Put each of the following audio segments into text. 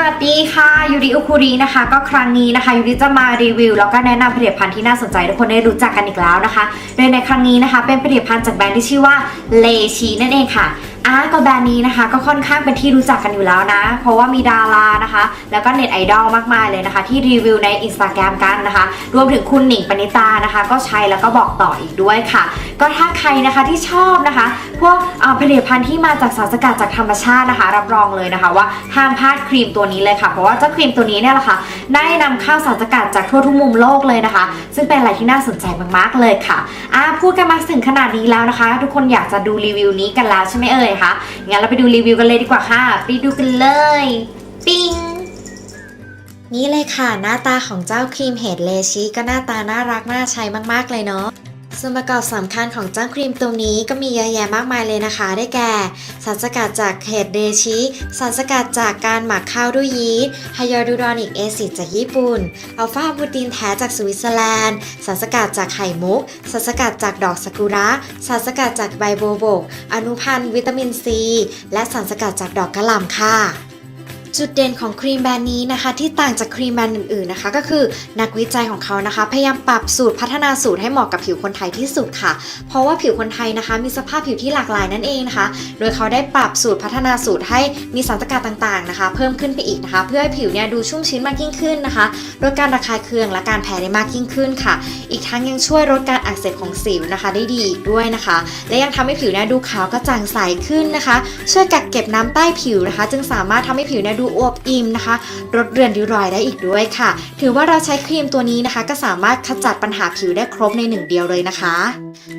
วัสดีค่ะยูริอุคุรีนะคะ ก็ครั้งนี้นะคะยูริจะมารีวิว แล้วก็แนะนำผลิตภัณฑ์ที่น่าสนใจทุกคนได้รู้จักกันอีกแล้วนะคะโดยในครั้งนี้นะคะ เป็นผลิตภัณฑ์จากแบรนด์ที่ชื่อว่าเลชีนั่นเองค่ะ อาก็แบรนด์นี้นะคะ ก็ค่อนข้างเป็นที่รู้จักกันอยู่แล้วนะ เพราะว่ามีดารานะคะ แล้วก็เน็ตไอดอลมากมายเลยนะคะ ที่รีวิวใน Instagram กันนะคะ รวมถึงคุณหนิงปณิตานะคะ ก็ใช้แล้วก็บอกต่ออีกด้วยค่ะ ก็ถ้าใครนะคะที่ชอบนะคะ พวกผลิตภัณฑ์ที่มาจากสารสกัดจากธรรมชาตินะคะ รับรองเลยนะคะว่าห้ามพลาดครีมตัวนี้เลยค่ะ เพราะว่าเจ้าครีมตัวนี้เนี่ยแหละค่ะได้นำเข้าสารสกัดจากทั่วทุกมุมโลกเลยนะคะ ซึ่งเป็นอะไรที่น่าสนใจมากๆเลยค่ะอะพูดกันมาถึงขนาดนี้แล้วนะคะ ทุกคนอยากจะดูรีวิวนี้กันแล้วใช่ไหมเอ่ยคะงั้นเราไปดูรีวิวกันเลยดีกว่าค่ะ ไปดูกันเลย ปิ้งนี่เลยค่ะ หน้าตาของเจ้าครีมเห็ดเลชิก็หน้าตาน่ารักน่าใช้มากๆเลยเนาะ ส่วนประกอบสำคัญของเจ้าครีมตัวนี้ก็มีเยอะแยะมากมายเลยนะคะ ได้แก่ สารสกัดจากเห็ดเดชิสารสกัดจากการหมักข้าวด้วยยีสต์ไฮยาลูรอนิกแอซิดจากญี่ปุ่น อัลฟาบูตินแท้จากสวิตเซอร์แลนด์ สารสกัดจากไข่มุก สารสกัดจากดอกซากุระ สารสกัดจากใบโบวบก อนุพันธ์วิตามินซี และสารสกัดจากดอกกระหล่ำค่ะ จุดเด่นของครีมแบรนด์นี้นะคะที่ต่างจากครีมแบรนด์อื่นๆนะคะ ก็คือนักวิจัยของเขานะคะ พยายามปรับสูตรพัฒนาสูตรให้เหมาะกับผิวคนไทยที่สุดค่ะ เพราะว่าผิวคนไทยนะคะ มีสภาพผิวที่หลากหลายนั่นเองนะคะ โดยเขาได้ปรับสูตรพัฒนาสูตรให้มีสารสกัดต่างๆนะคะ เพิ่มขึ้นไปอีกนะคะ เพื่อให้ผิวเนี่ยดูชุ่มชื้นมากยิ่งขึ้นนะคะลดการระคายเคืองและการแพ้ได้มากยิ่งขึ้นค่ะ อีกทั้งยังช่วยลดการอักเสบของสิวนะคะ ได้ดีอีกด้วยนะคะ และยังทำให้ผิวเนี่ยดูขาวกระจ่างใสขึ้นนะคะ ช่วยกักเก็บน้ำใต้ผิวนะคะ จึงสามารถทำให้ผิวเนี่ยดูอวบอิ่มนะคะลดเรือนริ้วรอยได้อีกด้วยค่ะ ถือว่าเราใช้ครีมตัวนี้นะคะ ก็สามารถขจัดปัญหาผิวได้ครบในหนึ่งเดียวเลยนะคะ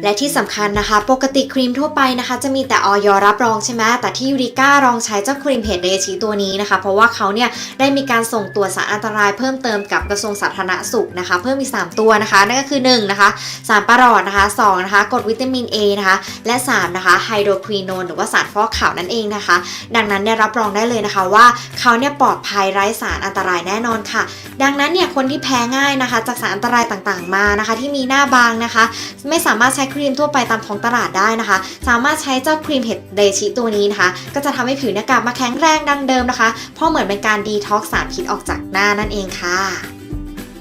และที่สำคัญนะคะ ปกติครีมทั่วไปนะคะ จะมีแต่ออยรับรองใช่ไหมแต่ที่ยูริก้าลองใช้เจ้าครีมเฮดเดชีตัวนี้นะคะ เพราะว่าเขาเนี่ยได้มีการส่งตรวสารอันตรายเพิ่มเติมกับกระทรวงสาธารณสุขนะคะ เพิ่มมี3ตัวนะคะ นั่นก็คือ1นะคะสารปรอดนะคะ2นะคะกรดวิตามิน A นะคะและ3นะคะไฮโดรควีโนนหรือว่าสารฟอกขาวนั่นเองนะคะ ดังนั้นเนี่ยรับรองได้เลยนะคะว่าเขาเนี่ยปลอดภัยไร้สารอันตรายแน่นอนค่ะ ดังนั้นเนี่ยคนที่แพ้ง่ายนะคะ จากสารอันตรายต่างๆมานะคะ ที่มีหน้าบางนะคะ ไม่สามารถใช้ครีมทั่วไปตามท้องตลาดได้นะคะ สามารถใช้เจ้าครีมเห็ดเดชิตัวนี้นะคะ ก็จะทำให้ผิวเนี่ยกลับมาแข็งแรงดังเดิมนะคะ เพราะเหมือนเป็นการดีท็อกสารพิษออกจากหน้านั่นเองค่ะ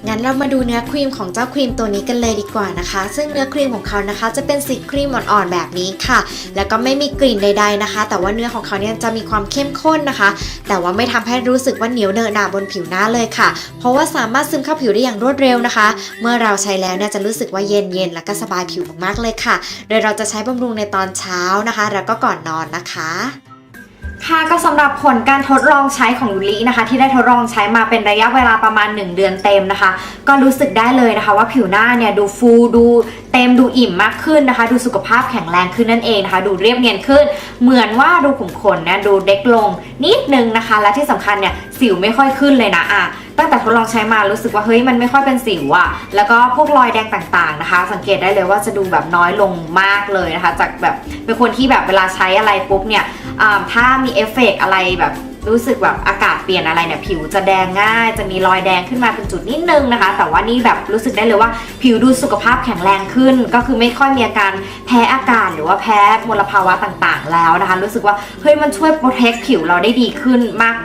งั้นเรามาดูเนื้อครีมของเจ้าครีมตัวนี้กันเลยดีกว่านะคะ ซึ่งเนื้อครีมของเขานะคะ จะเป็นสีครีมอ่อนๆแบบนี้ค่ะ แล้วก็ไม่มีกลิ่นใด ๆนะคะ แต่ว่าเนื้อของเขาเนี่ยจะมีความเข้มข้นนะคะ แต่ว่าไม่ทำให้รู้สึกว่าเหนียวเนอะหนาบนผิวหน้าเลยค่ะ เพราะว่าสามารถซึมเข้าผิวได้อย่างรวดเร็วนะคะ เมื่อเราใช้แล้วเนี่ยจะรู้สึกว่าเย็นๆแล้วก็สบายผิวมากๆเลยค่ะ โดยเราจะใช้บำรุงในตอนเช้านะคะ แล้วก็ก่อนนอนนะคะ ค่ะก็สำหรับผลการทดลองใช้ของยูรินะคะ ที่ได้ทดลองใช้มาเป็นระยะเวลาประมาณ 1 เดือนเต็มนะคะ ก็รู้สึกได้เลยนะคะ ว่าผิวหน้าเนี่ยดูฟูดูเต็มดูอิ่มมากขึ้นนะคะ ดูสุขภาพแข็งแรงขึ้นนั่นเองนะคะ ดูเรียบเนียนขึ้น เหมือนว่าดูขุมขนเนี่ยดูเด็กลงนิดนึงนะคะ และที่สำคัญเนี่ยสิวไม่ค่อยขึ้นเลยนะอะตั้งแต่ทดลองใช้มารู้สึกว่าเฮ้ยมันไม่ค่อยเป็นสิวอะแล้วก็พวกรอยแดงต่างๆนะคะ สังเกตได้เลยว่าจะดูแบบน้อยลงมากเลยนะคะ จากแบบเป็นคนที่แบบเวลาใช้อะไรปุ๊บเนี่ย ถ้ามีเอฟเฟกต์อะไรแบบ รู้สึกแบบอากาศเปลี่ยนอะไรเนี่ยผิวจะแดงง่าย จะมีรอยแดงขึ้นมาเป็นจุดนิดนึงนะคะ แต่ว่านี่แบบรู้สึกได้เลยว่าผิวดูสุขภาพแข็งแรงขึ้น ก็คือไม่ค่อยมีอาการแพ้อากาศหรือว่าแพ้มลภาวะต่างๆ แล้วนะคะ รู้สึกว่าเฮ้ยมันช่วยโปรเทคผิวเราได้ดีขึ้น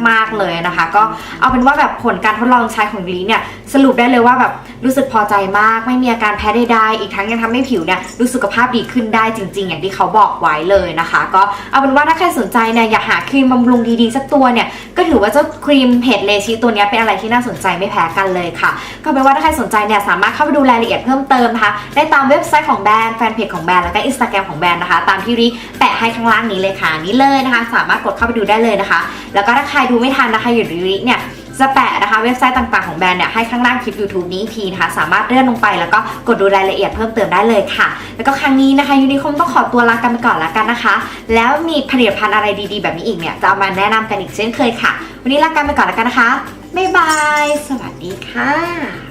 มากๆเลยนะคะ ก็เอาเป็นว่าแบบผลการทดลองใช้ของลีเนี่ยสรุปได้เลยว่าแบบรู้สึกพอใจมาก ไม่มีอาการแพ้ใดๆอีกทั้งยังทำให้ผิวเนี่ยดูสุขภาพดีขึ้นได้จริง ๆ อย่างที่เขาบอกไว้เลยนะคะ ก็เอาเป็นว่าถ้าใครสนใจเนี่ยอยากหาครีมบำรุงดีๆสักตัวเนี่ย ก็ถือว่าเจ้าครีมเห็ดเลชิตัวนี้เป็นอะไรที่น่าสนใจไม่แพ้กันเลยค่ะ ก็แปลว่าถ้าใครสนใจเนี่ยสามารถเข้าไปดูรายละเอียดเพิ่มเติมนะคะได้ตามเว็บไซต์ของแบรนด์แฟนเพจของแบรนด์แล้วก็อินสตาแกรมของแบรนด์นะคะ ตามที่รีแปะให้ข้างล่างนี้เลยค่ะนี่เลยนะคะ สามารถกดเข้าไปดูได้เลยนะคะ แล้วก็ถ้าใครดูไม่ทันนะคะอยู่รีเนี่ย จะแปะนะคะเว็บไซต์ต่างๆของแบรนด์เนี่ยให้ข้างล่างคลิป YouTube นี้อีกทีนะคะสามารถเลื่อนลงไปแล้วก็กดดูรายละเอียดเพิ่มเติมได้เลยค่ะ แล้วก็ครั้งนี้นะคะยูนิคมต้องขอตัวลากันไปก่อนแล้วกันนะคะ แล้วมีผลิตภัณฑ์อะไรดีๆ แบบนี้อีกเนี่ยจะเอามาแนะนำกันอีกเช่นเคยค่ะ วันนี้ลากันไปก่อนแล้วกันนะคะบ๊ายบาย สวัสดีค่ะ